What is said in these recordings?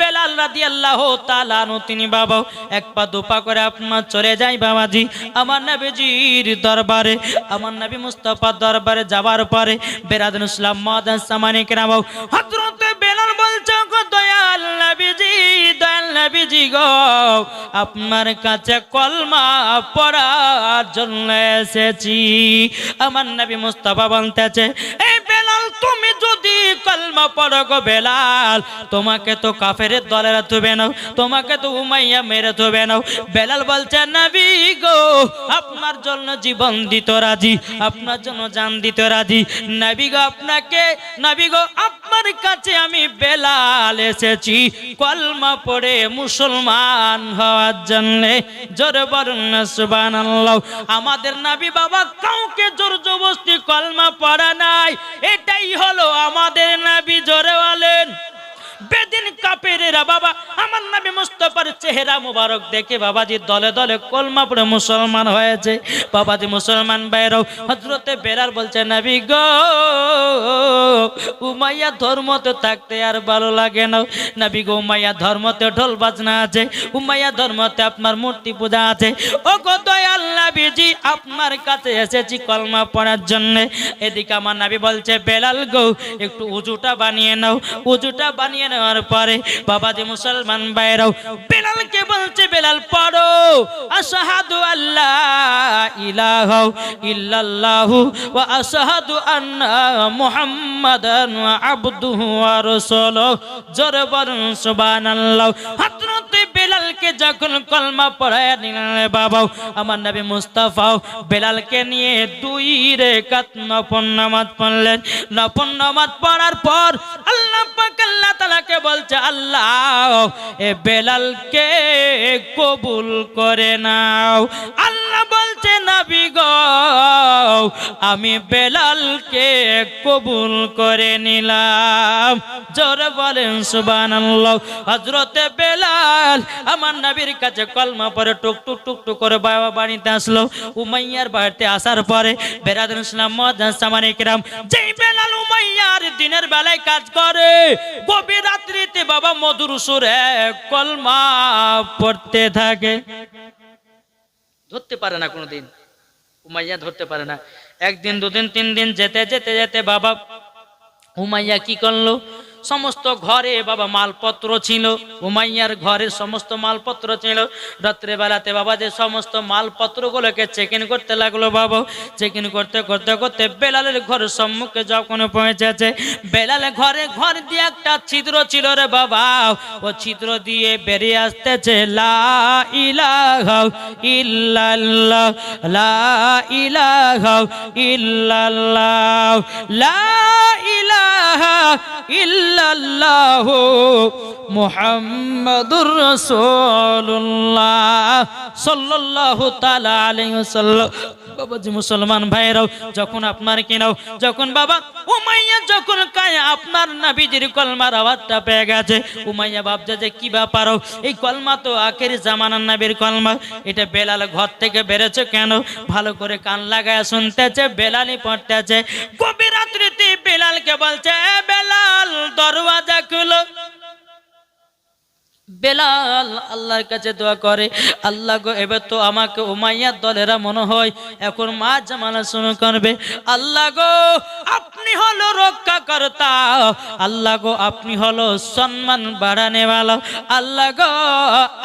বেলাল রাদি আল্লাহ তালানু তিনি বাবা, এক পা দুপা করে আপনার চলে যাই বাবাজি। আমার নবীজির দরবারে, আমার নবী মুস্তফার দরবারে যাবার পরে বেরাদুল ইসলাম মাদান সামানিক রাম হজরতে বেলাল নবীজি গো, আপনার কাছে কলমা পড়ার জন্য এসেছি। আমার নবী মুস্তফা বলতেছে এই বেলাল, তুমি যদি কলমা পড়ো গো বেলাল, তোমাকে তো কাফের দলেরা তুবে নাও, তোমাকে তো উমাইয়া মেরে তুবে নাও। বেলাল বলছে, নবী গো, আপনার জন্য জীবন দিত রাজি, আপনার জন্য জান দিত রাজি। নবী গো, আপনাকে, নবী গো আপনার কাছে আমি বেলাল এসেছি। কলমা পড়ে মুসলমান হওয়ার জন্য। জোরে বলুন না, সুবহানাল্লাহ। আমাদের নাবি বাবা কাউকে জোর জবস্তি কলমা পড়া নাই। এটাই হলো আমাদের নাবি জোরে বলেন। বেদিন কাপেরেরা বাবা, আমার নবী মুস্তফার চেহারা মুবারক দেখে বাবাজি দলে দলে কলমা পড়ে মুসলমান হয়েছে। বাবাজি মুসলমান বাইরাও হজরতে বেলাল বলছে, নবী গো, উমাইয়া ধর্মতে থাকতে আর ভালো লাগে না। নবী গো, উমাইয়া ধর্মতে ঢোল বাজনা আছে, উমাইয়া ধর্মতে আপনার মূর্তি পূজা আছে। ও গো দয়াল নবীজি, আপনার কাছে এসেছি কলমা পড়ার জন্য। এদিকে আমার নাবি বলছে, বেলাল গো, একটু উজুটা বানিয়ে নাও। উজুটা বানিয়ে নেওয়ার পরে বাবাজি মুসলমান বাইরাও বেলালকে বলছে, বেলাল, পড়ো। আশহাদু আল্লাহ ইলাহা ইল্লাল্লাহু ওয়া আশহাদু আন্না মুহাম্মাদান আবদুহু ওয়া রাসূলুহু। জোরে বলুন, সুবহানাল্লাহ। হযরত বেলালকে যখন কলমা পড়ায় নিলেন বাবা আমার নবী মুস্তাফা বেলালকে নিয়ে দুই রেখাত নফল নামাজ পড়লেন। নফল নামাজ পড়ার পর আল্লাহ পাক আল্লাহ তাআলাকে বলছে, আল্লাহ, এ বেলালকে কবুল করে নাও। আল্লাহ বলছে, নবী গো, আমি বেলালকে কবুল করে নিলাম। জোরে বলেন, সুবহানাল্লাহ। হযরতে বেলাল আমার নবীর কাছে কলমা পরে টুক টুক টুক টুক করে বাবা বাড়িতে আসলো। উমাইয়ার বাড়িতে আসার পরে বেরাদুল ইসলাম মহাদান সামানিক রাম যেই বেলাল উমাইয়ার দিনের বেলায় কাজ করে, গভীর রাত্রিতে বাবা মধুর সুরে কলমা পড়তে থাকে। ধরতে পারে না কোনোদিন। উমাইয়া ধরতে পারে না। একদিন, দুদিন, তিন দিন যেতে যেতে যেতে বাবা উমাইয়া কি করল? সমস্ত ঘরে বাবা মালপত্র ছিল। উমাইয়ার ঘরে সমস্ত মালপত্র ছিল। রাত্রে বেলাতে বাবা যে সমস্ত মালপত্রগুলোকে চেক ইন করতে লাগল বাবা চেক ইন করতে করতে করতে বেলালের ঘরের সম্মুখে যখন পৌঁছেছে বেলালের ঘরে ঘর দিয়ে একটা ছিদ্র ছিল রে বাবা। ও ছিদ্র দিয়ে বেরিয়ে আসতেছে, লা ইলাহা ইল্লাল্লাহ, লা ইলাহা ইল্লাল্লাহ, লা ইলাহা ইল্লাল্লাহ মুহাম্মাদুর রাসূলুল্লাহ সাল্লাল্লাহু তাআলা আলাইহি ওয়াসাল্লাম। বাবাজি মুসলমান ভাইরাও, যখন আপনার কিনাও যখন বাবা উমাইয়া আপনার নাবিজির কলমার আওয়াজটা পেয়ে গেছে। উমাইয়া ভাবছে যে কি ব্যাপার এই কলমা তো আখের জামানার নাবির কলমা। এটা বেলাল ঘর থেকে বেরোছে কেন? ভালো করে কান লাগায় শুনতেছে, বেলালই পড়তেছে। গভীর রাত্রিতে বেলালকে বলছে, "এ বেলাল, দরওয়াজা খুলো। বেলাল আল্লাহর কাছে দোয়া করে, আল্লাহ গো, এবার তো আমাকে উমাইয়ার দলেরা মনে হয় এখন মা জামালা শুরু করবে। আল্লাহ গো, আপনি হলো রক্ষা কর্তা আল্লাহ গো, আপনি হলো সম্মান বাড়ানে ভালো আল্লাহ গো,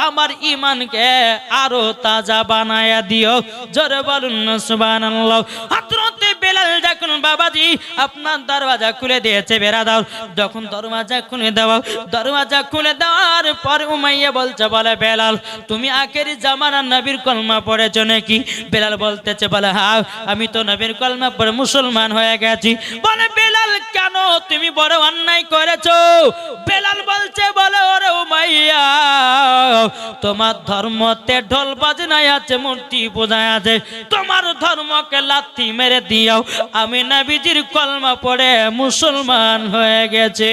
আমার ইমানকে আরও তাজা বানায়া দিও। জোরে বলুন, সুবহানাল্লাহ। হযরতে বেলাল যখন বাবাজি আপনার দরওয়াজা খুলে দিয়েছে, বেড়া দাও। যখন দরওয়াজা খুলে দাও, দরওয়াজা খুলে দেওয়ার পর উমাইয়া বলছে, বলে বেলাল, তুমি আখের নবীর কলমা পড়েছো নাকি? বেলাল বলতেছে, বলে হ্যাঁ আমি তো নবীর কলমা মুসলমান হয়ে গেছি। বলে, বেলাল, কেন তুমি বড় অন্যায় করেছ? বেলাল বলছে, বলে, ওরে উমাইয়া, তোমার ধর্মতে ঢোল বাজনায় আছে, মূর্তি পূজায় আছে। তোমার ধর্মকে লাথি মেরে দিও আমি নাবিজির কলমা পড়ে মুসলমান হয়ে গেছে।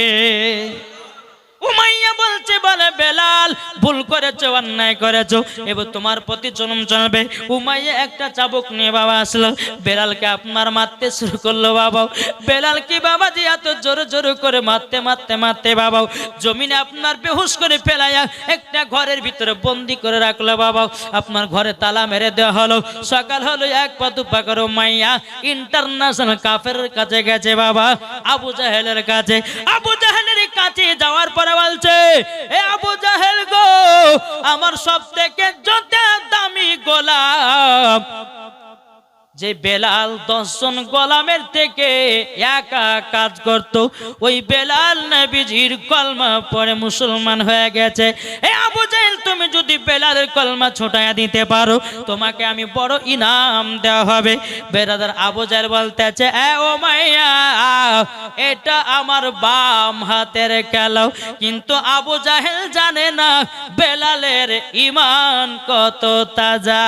উমাইয়া বলছে, বলে, বেলাল, ভুল করেছ, অন্যায় করেছ। এবার তোমার প্রতি জনম জানাবে উমাইয়া একটা চাবুক নিয়ে বাবা আসলো। বেলালকে আপনার মারতে শুরু করল বাবা। বেলাল কি বাবা যে এত জোরে জোরে করে মারতে মারতে মারতে বাবা। জমিনে আপনার বেহুশ করে ফেলাইয়া একটা ঘরের ভিতরে বন্দি করে রাখল বাবা। আপনার ঘরে তালা মেরে দেওয়া হলো। সকাল হলো, এক পা দুপা করে মাইয়া ইন্টারন্যাশনাল কাফের কাছে গেছে বাবা। আবু জাহেলের কাছে। আবু জাহেলের কাছে যাওয়ার পরে বলছে এ আবু জাহেল গো আমার সব থেকে যত দামি গোলাম। যে বেলাল দশজন গোলামের থেকে একা কাজ করত, ওই বেলাল নবীজির কলমা পরে মুসলমান হয়ে গেছে। এ আবু জাহেল, তুমি যদি বেলালের কলমা ছোটায়া দিতে পারো, তোমাকে আমি বড় ইনাম দেওয়া হবে। বেরাদার আবু জাহেল বলতেছে, এ ও মাইয়া, এটা আমার বাম হাতের খেলাও। কিন্তু আবু জাহেল জানে না বেলালের ইমান কত তাজা।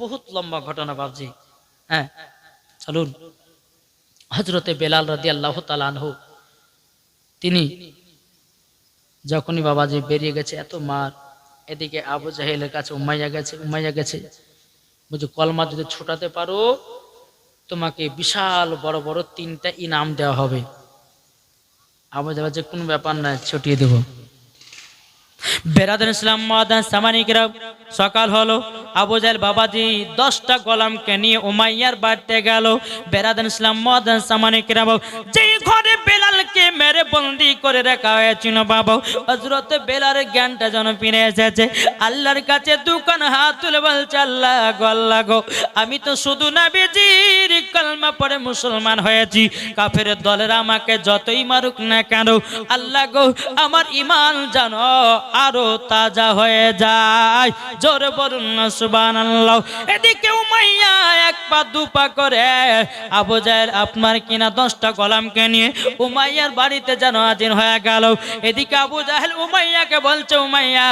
বহুত লম্বা ঘটনা বাবজি। হ্যাঁ চলুন। হজরতে বেলাল রাদি আল্লাহ তালানহ তিনি যখনই বাবাজি বেরিয়ে গেছে, এত মার, এদিকে আবু জাহেলের কাছে উমাইয়া গেছে উমাইয়া গেছে, বলছে, কলমা যদি ছোটাতে পারো, তোমাকে বিশাল বড় বড় তিনটা ইনাম দেওয়া হবে। আবু জাহেল যে কোনো ব্যাপার না ছুটিয়ে দেবো। বেরাদুল ইসলাম সামানিকরা সকাল হলো। আবু জাহেল বাবাজি দশটা গোলামকে নিয়ে উমাইয়ার বাড়িতে গেল। বেড়াদান ইসলাম মাদান সামানিকরা যে ঘরে বেলালকে মেরে বন্দি করে রাখা হয়েছিল বাবা। হজরত বেলার জ্ঞানটা যেন ফিরে এসেছে। আল্লাহর কাছে দুকান হাত তুলে বলছে, আল্লাহ গো আল্লাহ গো, আমি তো শুধু নাবিজির কলমা পরে মুসলমান হয়েছি। কাফের দলের আমাকে যতই মারুক না কেন, আল্লাহ গো, আমার ইমান জানো আরও তাজা হয়ে যায়। জোরে বলুন না, সুবহানাল্লাহ। এদিকে উমাইয়া এক পা, দু করে। আবু জাহেল, আপনার কিনা দশটা গোলামকে নিয়ে উমাইয়ার বাড়িতে যেন হাজির হয়ে গেল। এদিকে আবু জাহেল উমাইয়াকে বলছে, উমাইয়া,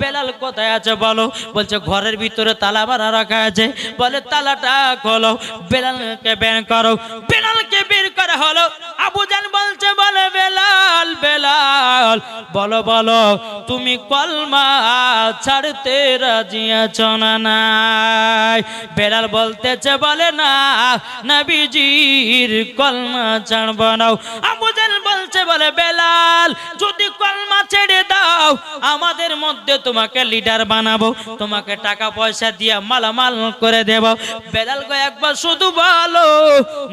বেলাল কোথায় আছে বলো? বলছে, ঘরের ভিতরে তালা মারা রাখা আছে। বলে, তালাটা খোলো, বেলালকে বের করো। বেলালকে বের করা হলো। আবু জান বলছে, বলে বেলাল বেলাল, বলো বলো, তুমি কলমা ছাড়তে রাজি আছো না নাই? বেলাল বলতেছে, বলে না, নবীজির কলমা ছাড়ব না। বলে বেলাল, যদি কলমা ছেড়ে দাও, আমাদের মধ্যে তোমাকে লিডার বানাবো, তোমাকে টাকা পয়সা দিয়ে মালামাল করে দেব। বেলাল গো, একবার শুধু বলো,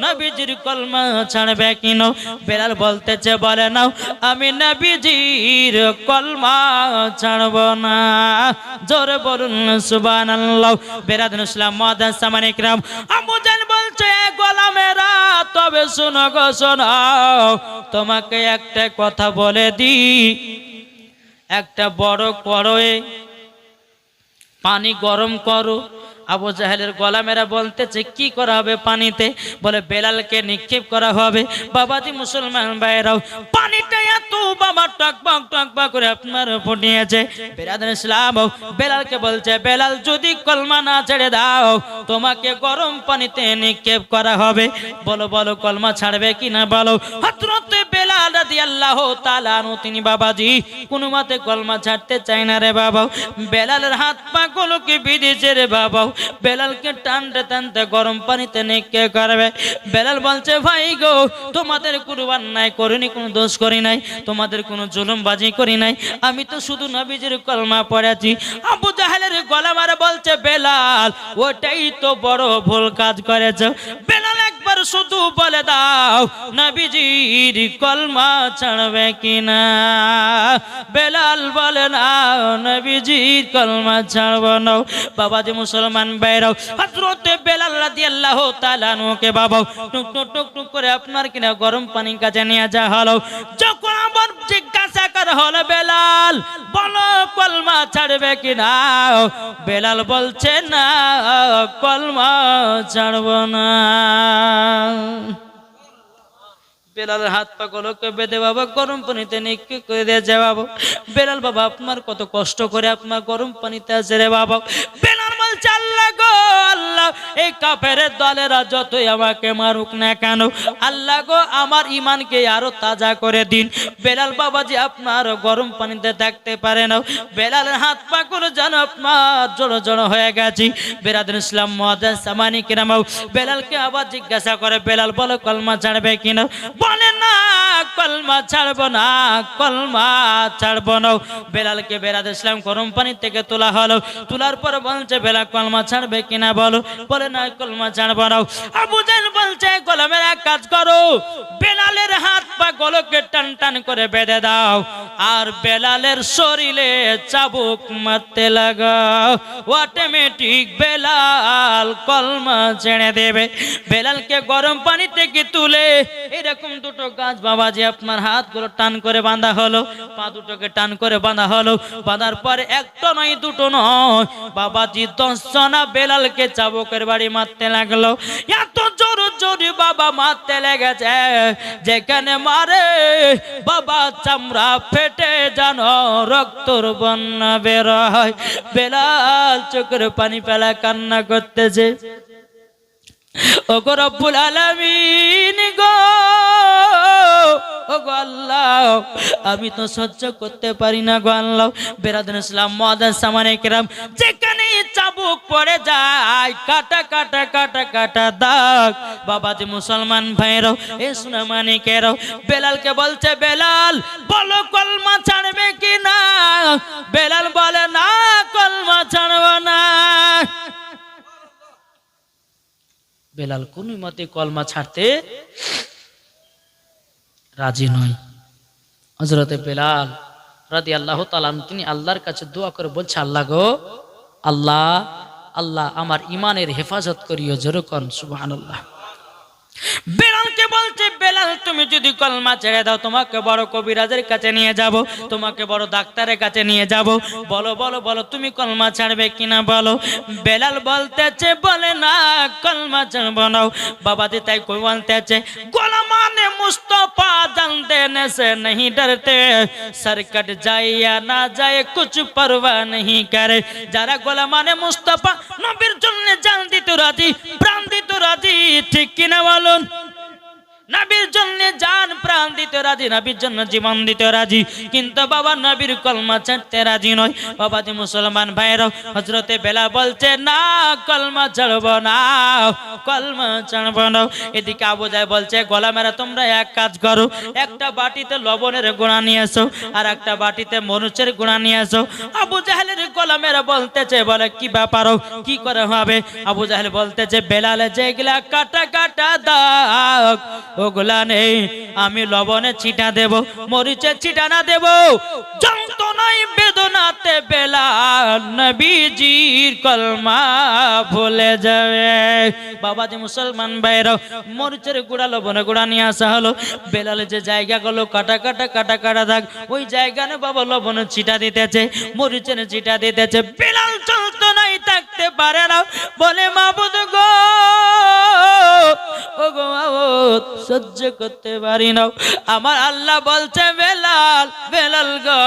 নবীজির কলমা ছাড়বে কিনো? বেলাল বলতেছে, বলে, নাও, আমি নবীজির কলমা ছাড়ব না। জোরে বলুন, সুবহানাল্লাহ। বেরাদুল ইসলাম মাদান সামানিকরাম আবু জান বলছে, "এ গোলামেরা, তবে শোনো গো, শোনো। তোমাকে একটা কথা বলে দি একটা বড় করয়ে পানি গরম করো। আবু জাহেলের গোলামেরা বলতেছে, কি করা হবে পানিতে? বলে, বেলালকে নিক্ষেপ করা হবে। বাবাজি মুসলমান ভাইরাও পানিটা এত বাবা টকবক টকবক করে আপনার উপর নিয়েছে। বেরাদুল ইসলাম বেলালকে বলছে, বেলাল, যদি কলমা না ছেড়ে দাও, তোমাকে গরম পানিতে নিক্ষেপ করা হবে। বলো বলো, কলমা ছাড়বে কি না বলো? হযরত তিনি, বাবাজি, কোনো মতে কলমা ছাড়তে চায় না রে বাবা বেলালের হাত পা গুলোকে রে বাবা বেলালকে টানতে টানতে গরম পানিতে করবে। বেলাল বলছে, ভাই গো, তোমাদের কোনো অন্যায় করিনি, কোনো দোষ করি নাই। তোমাদের কোনো জুলুমবাজি করি নাই। আমি তো শুধু নবীজির কলমা পড়েছি। আবু জাহেলের গলা মারে বলছে, বেলাল, ওটাই তো বড় ভুল কাজ করেছ। বেলাল একবার শুধু বলে দাও, নবীজির কলমা ছাড়বে কিনা? বেলাল বলে নাও নবীজির কলমা ছাড়ব বাবা বাবাজি মুসলমান বাইরাও, হযরতে বেলাল রাদিয়াল্লাহু তাআলা নুকে বাবা টুক টুক টুক করে আপনার কিনা গরম পানি কাছে নিয়ে যা হলো। যখন হলো বেলাল বলো কলমা ছাড়বে কিনা বেলাল বলছে না কলমা ছাড়ব না। বেলালের হাত পা গুলোকে বেঁধে বাবা, গরম পানিতে নিক্ষে করে দিয়েছে বাবা। বেলাল বাবা, আপনার কত কষ্ট করে আপনার গরম পানিতে আছে রে বাবা। বেলাল বলছে আল্লাহ গো আল্লাহ, এই কাফের দলেরা যতই আমাকে মারুক না কেন, আল্লাহ গো, আমার ইমানকে আরও তাজা করে দিন। বেলাল বাবাজি আপনার গরম পানিতে থাকতে পারে না, বেলালের হাত পা করে যেন আপনার জড়ো জড়ো হয়ে গেছি। বেরাদুল ইসলাম মহাদান সামানি কিরাম বেলালকে আবার জিজ্ঞাসা করে, বেলাল বলো, কলমা ছাড়বে কিনা? বলে না, কলমা ছাড়বো না, কলমা ছাড়বো না। বেলালকে বেরাদুল ইসলাম গরম পানি থেকে তোলা হলো। তোলার পর বলছে বেলাল কলমা ছাড়বে কিনা বলো? বলে, না, কলমা ছাড়বো না। আবু জাহেল বলছে, কলমের এক কাজ করো, বেলালের হাত পা গলকে টান টান করে বেঁধে দাও, আর বেলালের শরীরে চাবুক মারতে লাগাও। অটোমেটিক বেলাল কলমা ছেড়ে দেবে। বেলালকে গরম পানি থেকে তুলে, এরকম দুটো গাছ বাবাজি আপনার হাতগুলো টান করে বাঁধা হলো, পা দুটোকে টান করে বাঁধা হলো, বাঁধার পরে একটা নয়, দুটো নয়। বাবাজি দশ জনা বেলালকে চাবুকের বাড়ি মারতে লাগল। এত জোর জোরে বাবা মারতে লেগেছে, যেখানে মারে বাবা চামড়া ফেটে জানো রক্তর বন্যা বের হয়। বেলাল চোখের পানি ফেলা কান্না করতেছে। ও গো রব্বুল আলামিন গো গো আমি তো সহ্য করতে পারি না গো আল্লাহ। বেরাদুল ইসলাম মহাদান সামানে কিরাম যেখানে চাবুক পড়ে যায়, কাটা কাটা কাটা কাটা দাগ। বাবা যে মুসলমান ভাইরাও এ সোনা মানিকেরাও, বেলালকে বলছে, বেলাল, বলো কলমা ছাড়বে কি না বেলাল বলে, না, কলমা ছাড়বো না। বেলাল কোন মতে কলমা ছাড়তে রাজি নয়। হজরতে বেলাল রাদি আল্লাহ তালাম তিনি আল্লাহর কাছে দোয়া করে বলছে, আল্লাহ গো, আল্লাহ আল্লাহ আমার ইমানের হেফাজত করিও যেরকম সুবাহ বলছে বেলাল তুমি যদি কলমা ছেড়ে দাও তোমাকে বড় কবিরাজের কাছে নিয়ে যাব তোমাকে বড় ডাক্তারের কাছে নিয়ে যাব বলো বলো বলো তুমি কলমা ছাড়বে কিনা বলো বেলাল বলতেছে বলে না কলমা ছাড়বো না বাবাজি তাই কই বলতেছে গোলামানে মুস্তফা জানতে ने से नहीं डरते सरकट जाए या ना जाए कुछ परवाह नहीं करे যারা গোলামানে মুস্তফা নবীর জন্য জান দিতে রাজি প্রাণ দিতে রাজি ঠিক কিনা বলুন নবীর জন্য জান, প্রাণ দিতে রাজি, নবীর জন্য জীবন দিতে রাজি। কিন্তু বাবা নবীর কলমা ছাড়তে রাজি নয়। বাবা যে মুসলমান ভাইরাও হজরতে বেলা বলছে, না, কলমা ছাড়ব না, কলমা ছাড়ব না। এদিকে আবু যায় বলছে, গোলামেরা, তোমরা এক কাজ করো, একটা বাটিতে লবণের গুঁড়া নিয়ে আসো আর একটা বাটিতে মরুচের গুঁড়া নিয়ে আসো আবু জাহেলের গোলামেরা বলতেছে, বলে, কি ব্যাপার কি করে হবে? আবু জাহেল বলতেছে, বেলালে যেগুলা কাটা কাটা দাগ ওগুলা নেই আমি লবণে ছিটা দেব মরিচের ছিটা না দেব। যন্ত্রণায় বেদনাতে বেলা নবীজির কলমা ভুলে যাবে। বাবা যে মুসলমান ভাইরাও, মরিচের গুঁড়া লবণে গুড়া নিয়ে আসা হলো। বেলালে যে জায়গা জায়গাগুলো কাটা কাটা কাটা কাটা থাক ওই জায়গা জায়গানে বাবা লবণের ছিটা দিতেছে, মরিচের ছিটা দিতেছে। বেলাল নাই, থাকতে পারে না। বলে, মাবুদ গো ও গো সহ্য করতে পারি না। আমার আল্লাহ বলছে, বেলাল বেলাল গো,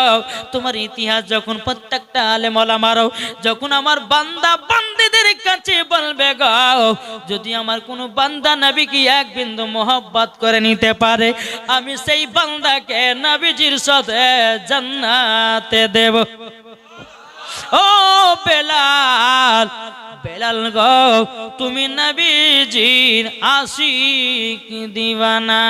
তোমার ইতিহাস, যখন প্রত্যেকটা আলে মলা মারো যখন আমার বান্দা বান্দিদের কাছে বলবে গাও যদি আমার কোনো বান্দা নাবি কি এক বিন্দু মোহব্বত করে নিতে পারে, আমি সেই বান্দাকে নাবিজির সাথে জান্নাতে দেব। ও বেলাল বেলাল গো, তুমি নবীজির আশিক দিবানা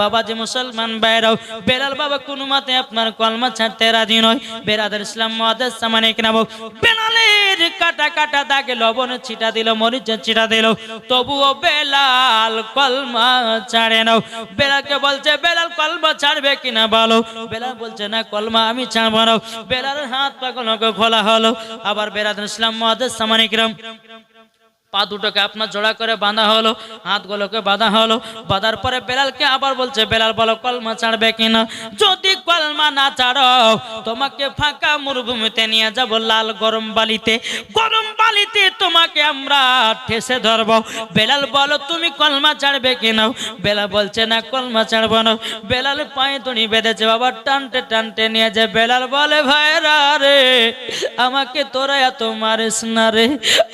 বাবা যে মুসলমান বাইরাও বেলাল বাবা কোন মতে আপনার কলমা ছাড়তে রাজি নয়। বেরাদার ইসলাম মহাদেশ সামানে কিনাবো বেলালের কাটা কাটা দাগে লবণ ছিটা দিল, মরিচ ছিটা দিল। তবুও বেলাল কলমা ছাড়ে নাও। বেলালকে বলছে, বেলাল কলমা ছাড়বে কিনা বলো? বেলাল বলছে, না, কলমা আমি ছাড়বো না। বেলালের হাত পাগলকে খোলা হলো। আবার বেরাদার ইসলাম সামানিক সামানিকরাম পা দুটোকে আপনার জোড়া করে বাঁধা হলো, হাতগুলোকে বাঁধা হলো। বাঁধার পরে বেলালকে আবার বলছে, বেলাল, বলো কলমা ছাড়বে কিনা? যদি কলমা না ছাড়ো, তোমাকে ফাঁকা মরুভূমিতে নিয়ে যাব লাল গরম বালিতে। গরম বালিতে তোমাকে আমরা ঠেসে ধরবো। বেলাল বলো, তুমি কলমা ছাড়বে কিনা বেলাল বলছে, না, কলমা ছাড়বো না। বেলাল পায়ে দড়ি বেঁধেছে, বাবা, টানতে টানতে নিয়ে যে। বেলাল বলে, ভাইরা রে, আমাকে তোরা এত মারিস না রে।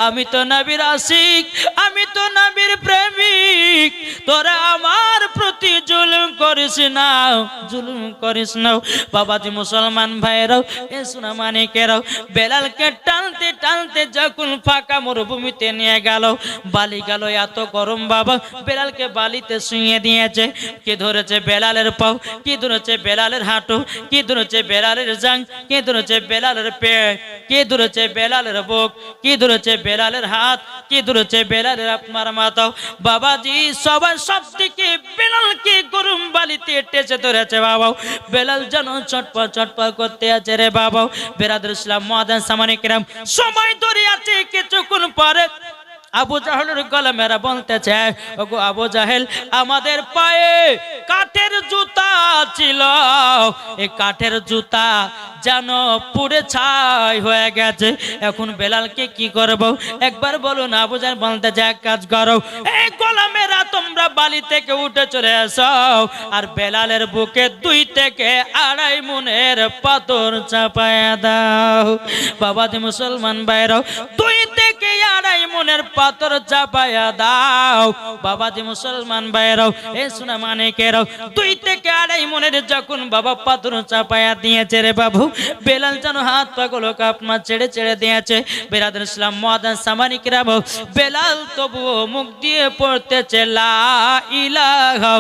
আমি তো নাবির আশিক, আমি তো নবীর প্রেমিক। তোরা আমার প্রতি জুলুম করিস না, জুলুম করিস না। বাবাজি মুসলমান ভাইরাও এ সোনা মানিকেরাও, বেলালকে টানতে টানতে যখন ফাঁকা মরুভূমিতে নিয়ে গেল। বালি গেল, এত গরম বাবা। বেলালকে বালিতে শুয়ে দিয়েছে। কে ধরেছে বেলালের পাও? কি ধরেছে বেলালের হাঁটু? কি ধরেছে বেলালের জাং? কে ধরেছে বেলালের পেট? কে ধরেছে বেলালের বুক? কি ধরেছে বেলালের হাত? কি ধরেছে বেলালের আপনার মাথাও? বাবাজি, সবার সব থেকে বেলালকে গরম বালিতে টেচে ধরেছে বাবা বেলাল যেন চটপট চটপট করতে আছে রে বাবা বেরাদুল ইসলাম, মহাদান সামানিকরাম সময় ধরে আছে কিছুক্ষণ পরে আবু জাহেলের গলা মেরা চায় ওগো আবু জাহেল, আমাদের পায়ে কাঠের জুতা ছিল। এই কাঠের জুতা যেন পুড়ে ছাই হয়ে গেছে। এখন বেলালকে কি করব? একবার বলুন, আবু জাহেল বলতেছে, এক কাজ করো। এই গলা মেরা তোমরা বালি থেকে উঠে চলে এসো। আর বেলালের বুকে দুই থেকে আড়াই মনের পাথর চাপায়া দাও। বাবাজি মুসলমান বাইরাও দুই থেকে আড়াই মনের পাথর চাপায়া দাও। বাবাজি মুসলমান বাইরাও এ শোনা মানিকেরাও, দুই থেকে আড়াই মনের যখন বাবা পাথর চাপায়া দিয়েছে রে বাবু, বেলাল যেন হাত পাগল কাপমা ছেড়ে ছেড়ে দিয়েছে। বেরাদুল ইসলাম মহাদান সামানিকরা বেলাল তবুও মুখ দিয়ে পড়তেছে, লা ইলাহা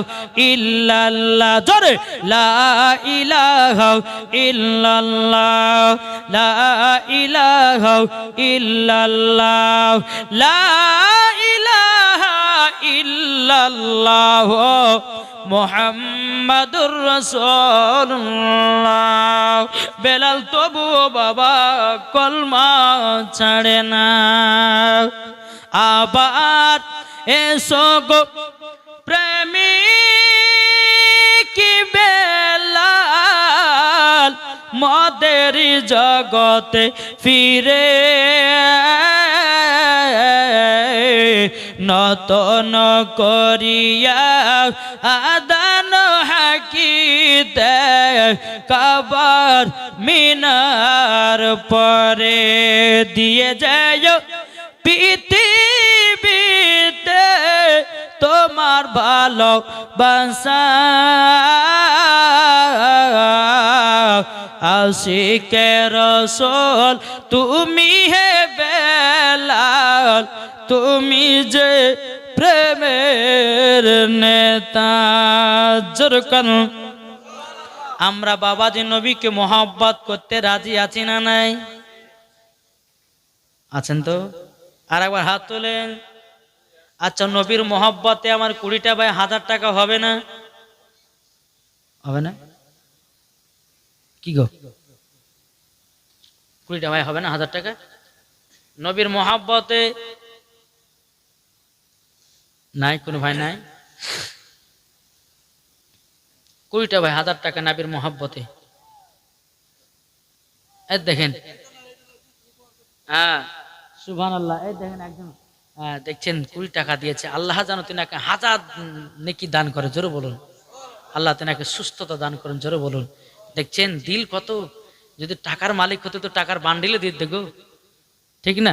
ইল্লাল্লাহ। জোরে, লা ইলাহা ইল্লাল্লাহ, লা ইলাহা ইল্লাল্লাহ, লা ইল্লাল্লাহ মোহাম্মদুর রসুল্লাহ বেলাল তবু বাবা কলমা ছাড়ে না। আবার এসো গো প্রেমী কি বেলাল, মদের জগতে ফিরে নতন করিয়া আদান হাকিতে কবর মিনার পরে দিয়ে যায় পৃথিবীতে তোমার ভালো বাসা আশিকে রসল, তুমি হে বেলাল তুমি যে প্রেমের নেতা জোরকান আমরা বাবাজি নবীকে মোহাব্বত করতে রাজি আছি না নাই? আছেন তো? আর একবার হাত তোলেন। আচ্ছা নবীর মোহাব্বতে আমার কুড়িটা ভাই হাজার টাকা হবে না? হবে না? কি গো? কুড়িটা ভাই হবে না হাজার টাকা? নবীর মোহাব্বতে নাই কোনো ভাই নাই? কুড়িটা ভাই হাজার টাকা নাবির মোহাব্বতে। এই দেখেন। হ্যাঁ সুবহান আল্লাহ এই দেখেন একজন হ্যাঁ, দেখছেন কুড়ি টাকা দিয়েছে। আল্লাহ জানো তিনাকে হাজার নেকি দান করে জোরে বলুন। আল্লাহ তিনাকে সুস্থতা দান করেন জোরে বলুন। দেখছেন দিল কত যদি টাকার মালিক হতে তো টাকার বান্ডিলে দিয়ে দেখো ঠিক না?